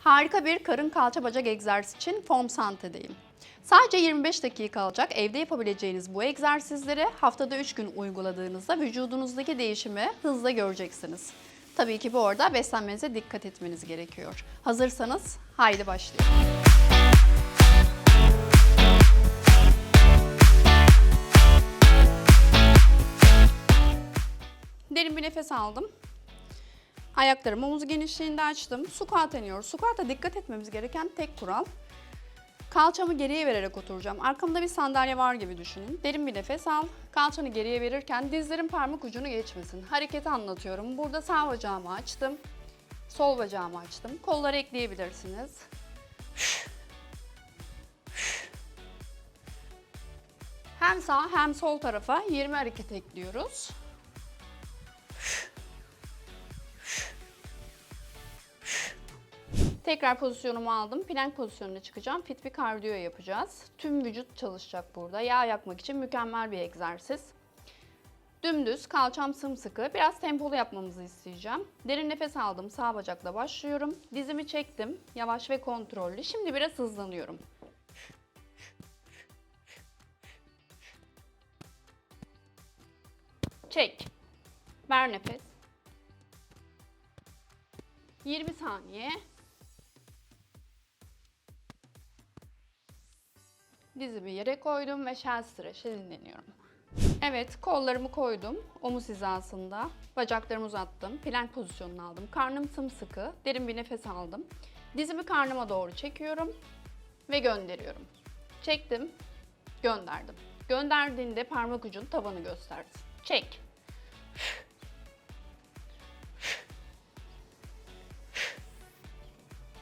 Harika bir karın kalça bacak egzersizi için Form Sante'deyim. Sadece 25 dakika alacak evde yapabileceğiniz bu egzersizleri haftada 3 gün uyguladığınızda vücudunuzdaki değişimi hızla göreceksiniz. Tabii ki bu arada beslenmenize dikkat etmeniz gerekiyor. Hazırsanız haydi başlayalım. Derin bir nefes aldım. Ayaklarımı omuz genişliğinde açtım. Squat iniyor. Squat'a dikkat etmemiz gereken tek kural. Kalçamı geriye vererek oturacağım. Arkamda bir sandalye var gibi düşünün. Derin bir nefes al. Kalçanı geriye verirken dizlerin parmak ucunu geçmesin. Hareketi anlatıyorum. Burada sağ bacağımı açtım. Sol bacağımı açtım. Kolları ekleyebilirsiniz. Hem sağ hem sol tarafa 20 hareket ekliyoruz. Tekrar pozisyonumu aldım. Plank pozisyonuna çıkacağım. Fit bir kardiyo yapacağız. Tüm vücut çalışacak burada. Yağ yakmak için mükemmel bir egzersiz. Dümdüz, kalçam sımsıkı. Biraz tempolu yapmamızı isteyeceğim. Derin nefes aldım. Sağ bacakla başlıyorum. Dizimi çektim. Yavaş ve kontrollü. Şimdi biraz hızlanıyorum. Çek. Ver nefes. 20 saniye. Dizimi yere koydum ve shell stretch'e dinleniyorum. Evet, kollarımı koydum. Omuz hizasında. Bacaklarımı uzattım. Plank pozisyonunu aldım. Karnım sımsıkı. Derin bir nefes aldım. Dizimi karnıma doğru çekiyorum ve gönderiyorum. Çektim, gönderdim. Gönderdiğinde parmak ucun tabanı göstersin. Çek.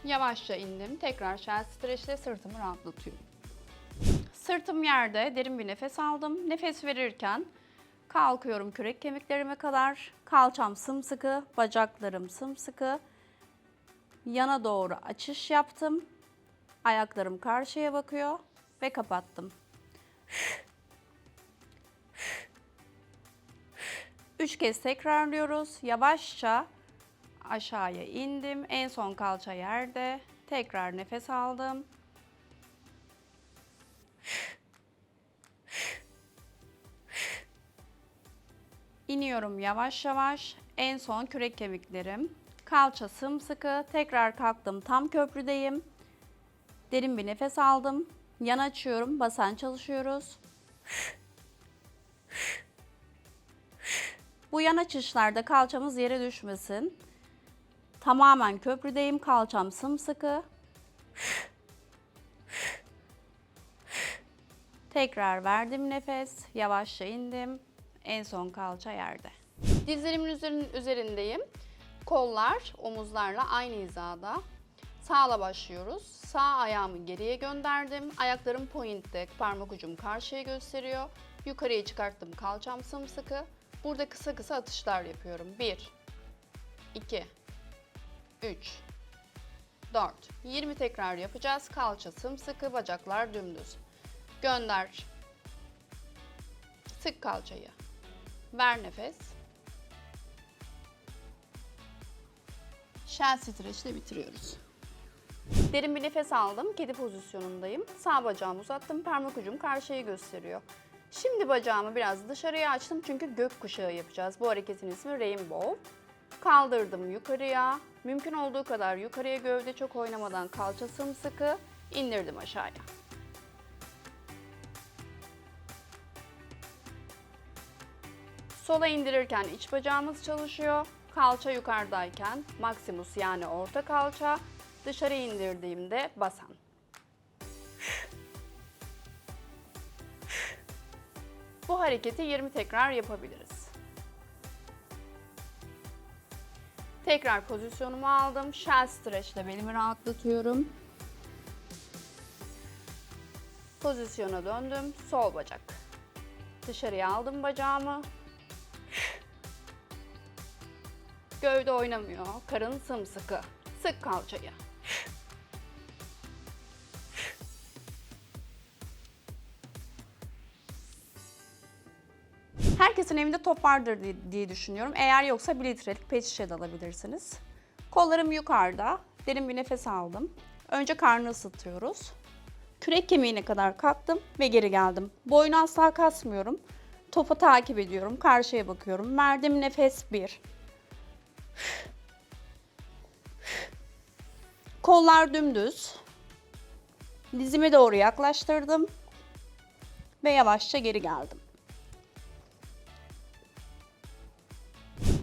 Yavaşça indim. Tekrar shell stretch'le sırtımı rahatlatıyorum. Sırtım yerde, derin bir nefes aldım. Nefes verirken kalkıyorum kürek kemiklerime kadar. Kalçam sımsıkı, bacaklarım sımsıkı. Yana doğru açış yaptım. Ayaklarım karşıya bakıyor ve kapattım. Üç kez tekrarlıyoruz. Yavaşça aşağıya indim. En son kalça yerde. Tekrar nefes aldım. İniyorum yavaş yavaş. En son kürek kemiklerim. Kalça sımsıkı. Tekrar kalktım. Tam köprüdeyim. Derin bir nefes aldım. Yan açıyorum. Basen çalışıyoruz. Bu yan açışlarda kalçamız yere düşmesin. Tamamen köprüdeyim. Kalçam sımsıkı. Tekrar verdim nefes. Yavaşça indim. En son kalça yerde. Dizlerimin üzerinin üzerindeyim. Kollar omuzlarla aynı hizada. Sağla başlıyoruz. Sağ ayağımı geriye gönderdim. Ayaklarım pointte, parmak ucum karşıya gösteriyor. Yukarıya çıkarttım kalçam sımsıkı. Burada kısa kısa atışlar yapıyorum. 1 2 3 4 20 tekrar yapacağız. Kalça sımsıkı, bacaklar dümdüz. Gönder. Sık kalçayı. Ver nefes. Shell stretch ile bitiriyoruz. Derin bir nefes aldım. Kedi pozisyonundayım. Sağ bacağımı uzattım. Parmak ucum karşıya gösteriyor. Şimdi bacağımı biraz dışarıya açtım çünkü gökkuşağı yapacağız. Bu hareketin ismi Rainbow. Kaldırdım yukarıya. Mümkün olduğu kadar yukarıya gövde çok oynamadan kalça sımsıkı. indirdim aşağıya. Sola indirirken iç bacağımız çalışıyor. Kalça yukarıdayken maximus yani orta kalça. Dışarı indirdiğimde basan. Bu hareketi 20 tekrar yapabiliriz. Tekrar pozisyonumu aldım. Shell stretch ile belimi rahatlatıyorum. Pozisyona döndüm. Sol bacak. Dışarıya aldım bacağımı. Gövde oynamıyor. Karın sımsıkı. Sık kalçayı. Herkesin evinde top vardır diye- düşünüyorum. Eğer yoksa 1 litrelik pet şişe de alabilirsiniz. Kollarım yukarıda. Derin bir nefes aldım. Önce karnı ısıtıyoruz. Kürek kemiğine kadar kalktım ve geri geldim. Boynu asla kasmıyorum. Topu takip ediyorum. Karşıya bakıyorum. Verdim nefes 1. Kollar dümdüz. Dizime doğru yaklaştırdım. Ve yavaşça geri geldim.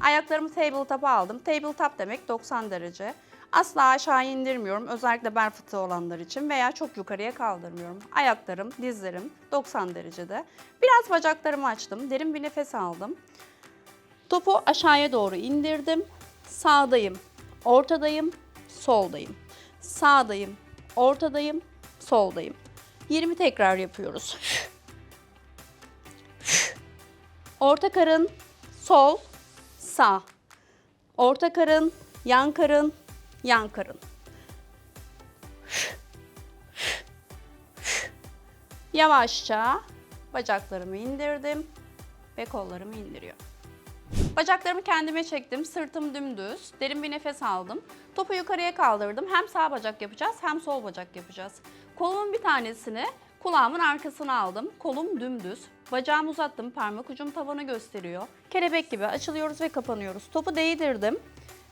Ayaklarımı tabletop'a aldım. Tabletop demek 90 derece. Asla aşağı indirmiyorum. Özellikle bel fıtığı olanlar için veya çok yukarıya kaldırmıyorum. Ayaklarım, dizlerim 90 derecede. Biraz bacaklarımı açtım. Derin bir nefes aldım. Topu aşağıya doğru indirdim. Sağdayım, ortadayım, soldayım. Sağdayım, ortadayım, soldayım. 20 tekrar yapıyoruz. Orta karın, sol, sağ. Orta karın, yan karın, yan karın. Yavaşça bacaklarımı indirdim ve kollarımı indiriyorum. Bacaklarımı kendime çektim, sırtım dümdüz, derin bir nefes aldım. Topu yukarıya kaldırdım. Hem sağ bacak yapacağız hem sol bacak yapacağız. Kolumun bir tanesini kulağımın arkasına aldım. Kolum dümdüz. Bacağımı uzattım, parmak ucum tavanı gösteriyor. Kelebek gibi açılıyoruz ve kapanıyoruz. Topu değdirdim.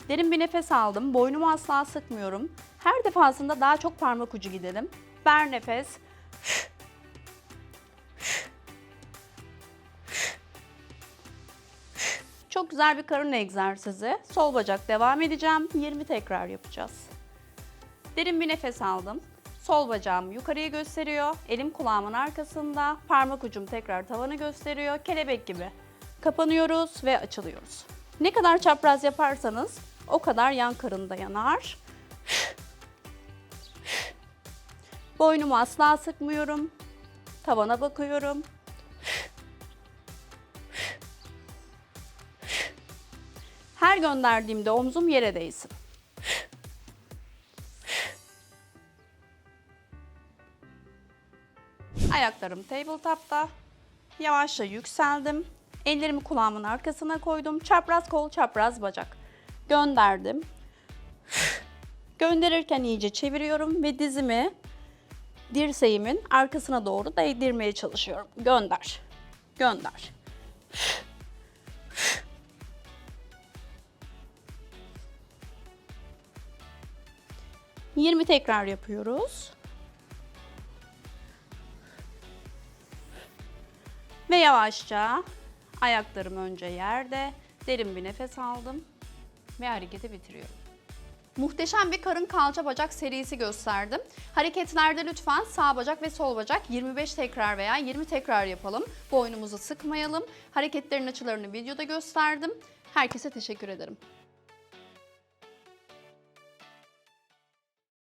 Derin bir nefes aldım. Boynumu asla sıkmıyorum. Her defasında daha çok parmak ucu gidelim. Ver nefes. Çok güzel bir karın egzersizi. Sol bacak devam edeceğim. 20 tekrar yapacağız. Derin bir nefes aldım. Sol bacağım yukarıya gösteriyor. Elim kulağımın arkasında. Parmak ucum tekrar tavanı gösteriyor. Kelebek gibi. Kapanıyoruz ve açılıyoruz. Ne kadar çapraz yaparsanız o kadar yan karın yanar. Boynumu asla sıkmıyorum. Tavana bakıyorum. Her gönderdiğimde omzum yere değsin. Ayaklarım tabletop'ta. Yavaşça yükseldim. Ellerimi kulağımın arkasına koydum. Çapraz kol, çapraz bacak. Gönderdim. Gönderirken iyice çeviriyorum ve dizimi dirseğimin arkasına doğru değdirmeye çalışıyorum. Gönder. Gönder. 20 tekrar yapıyoruz. Ve yavaşça ayaklarım önce yerde. Derin bir nefes aldım ve hareketi bitiriyorum. Muhteşem bir karın kalça bacak serisi gösterdim. Hareketlerde lütfen sağ bacak ve sol bacak 25 tekrar veya 20 tekrar yapalım. Boynumuzu sıkmayalım. Hareketlerin açılarını videoda gösterdim. Herkese teşekkür ederim.